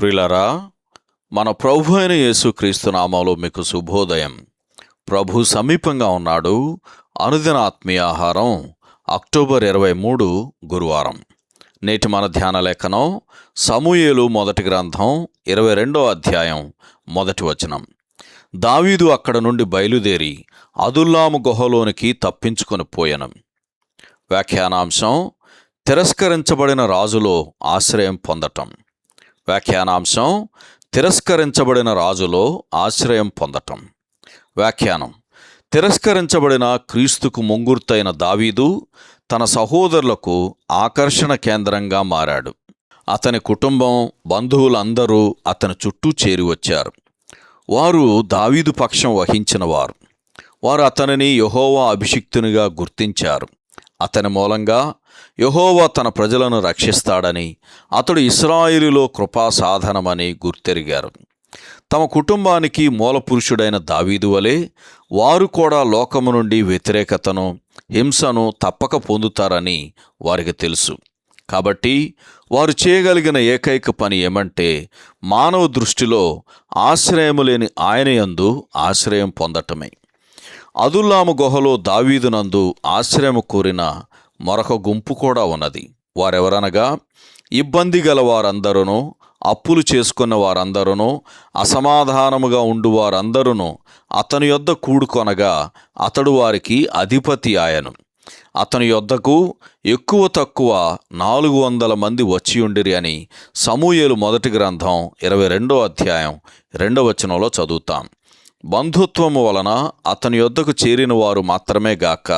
ప్రిలరా మన ప్రభు అయిన యేసుక్రీస్తు నామంలో మీకు శుభోదయం. ప్రభు సమీపంగా ఉన్నాడు. అనుదిన ఆత్మీయ ఆహారం అక్టోబర్ ఇరవై మూడు గురువారం. నేటి మన ధ్యాన లేఖనం సమూయేలు మొదటి గ్రంథం ఇరవై రెండో అధ్యాయం మొదటి వచనం. దావీదు అక్కడ నుండి బయలుదేరి అదుల్లాము గుహలోనికి తప్పించుకొని పోయను. వ్యాఖ్యానాంశం తిరస్కరించబడిన రాజులో ఆశ్రయం పొందటం. వ్యాఖ్యానాంశం తిరస్కరించబడిన రాజులో ఆశ్రయం పొందటం. వ్యాఖ్యానం. తిరస్కరించబడిన క్రీస్తుకు ముంగుర్తైన దావీదు తన సహోదరులకు ఆకర్షణ కేంద్రంగా మారాడు. అతని కుటుంబం బంధువులందరూ అతని చుట్టూ చేరివచ్చారు వారు దావీదు పక్షం వహించిన వారు వారు అతనిని యహోవా అభిషిక్తునిగా గుర్తించారు. అతని మూలంగా యహోవా తన ప్రజలను రక్షిస్తాడని అతడు ఇస్రాయిలులో కృపా సాధనమని గుర్తెరిగారు. తమ కుటుంబానికి మూలపురుషుడైన దావీదు వలె వారు కూడా లోకము నుండి వ్యతిరేకతను హింసను తప్పక పొందుతారని వారికి తెలుసు. కాబట్టి వారు చేయగలిగిన ఏకైక పని ఏమంటే మానవ దృష్టిలో ఆశ్రయము లేని ఆయన యందు ఆశ్రయం పొందటమే. అదుల్లాము గుహలో దావీదునందు ఆశ్రయము కోరిన మరొక గుంపు కూడా ఉన్నది. వారెవరనగా ఇబ్బంది గల వారందరూ అప్పులు చేసుకున్న వారందరూ అసమాధానముగా ఉండు వారందరూ అతని యొద్ద కూడుకొనగా అతడు వారికి అధిపతి ఆయను. అతని యొద్దకు ఎక్కువ తక్కువ నాలుగు వందల మంది వచ్చి ఉండిరి అని సమూయేలు మొదటి గ్రంథం ఇరవై రెండో అధ్యాయం రెండవ వచనంలో చదువుతాం. బంధుత్వము వలన అతని యొద్దకు చేరిన వారు మాత్రమే గాక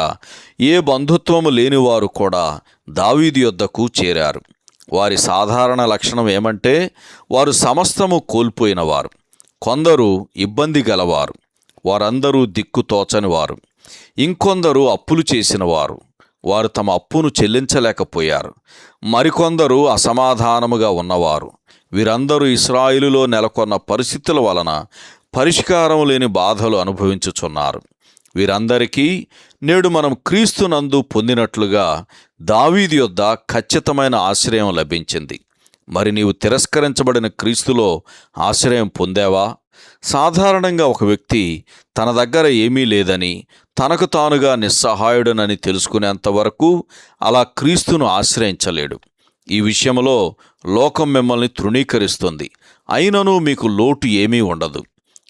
ఏ బంధుత్వము లేనివారు కూడా దావీది యొద్దకు చేరారు. వారి సాధారణ లక్షణం ఏమంటే వారు సమస్తము కోల్పోయినవారు కొందరు ఇబ్బంది గలవారు వారందరూ దిక్కుతోచని వారు ఇంకొందరు అప్పులు చేసినవారు వారు తమ అప్పును చెల్లించలేకపోయారు మరికొందరు అసమాధానముగా ఉన్నవారు వీరందరూ ఇస్రాయిలులో నెలకొన్న పరిస్థితుల వలన పరిష్కారం లేని బాధలు అనుభవించుచున్నారు. వీరందరికీ నేడు మనం క్రీస్తునందు పొందినట్లుగా దావీది యొద్ద ఖచ్చితమైన ఆశ్రయం లభించింది. మరి నీవు తిరస్కరించబడిన క్రీస్తులో ఆశ్రయం పొందావా? సాధారణంగా ఒక వ్యక్తి తన దగ్గర ఏమీ లేదని తనకు తానుగా నిస్సహాయుడనని తెలుసుకునేంతవరకు అలా క్రీస్తును ఆశ్రయించలేడు. ఈ విషయంలో లోకం మిమ్మల్ని తృణీకరిస్తుంది. అయినను మీకు లోటు ఏమీ ఉండదు.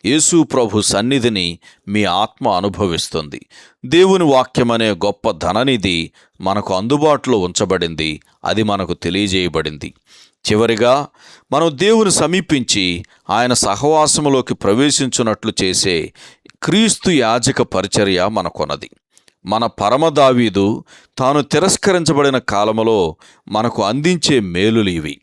యేసు ప్రభు సన్నిధిని మీ ఆత్మ అనుభవిస్తుంది. దేవుని వాక్యమనే గొప్ప ధననిధి మనకు అందుబాటులో ఉంచబడింది. అది మనకు తెలియజేయబడింది. చివరిగా మనం దేవుని సమీపించి ఆయన సహవాసములోకి ప్రవేశించున్నట్లు చేసే క్రీస్తు యాజక పరిచర్య మనకొన్నది. మన పరమదావీదు తాను తిరస్కరించబడిన కాలములో మనకు అందించే మేలులు ఇవి.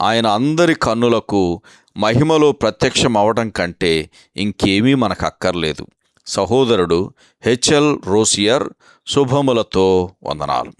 ఆయన అందరి కన్నులకు మహిమలో ప్రత్యక్షం అవడం కంటే ఇంకేమీ మనకు అక్కర్లేదు సహోదరుడు హెచ్ఎల్ రోసియర్ శుభములతో వందనాలు.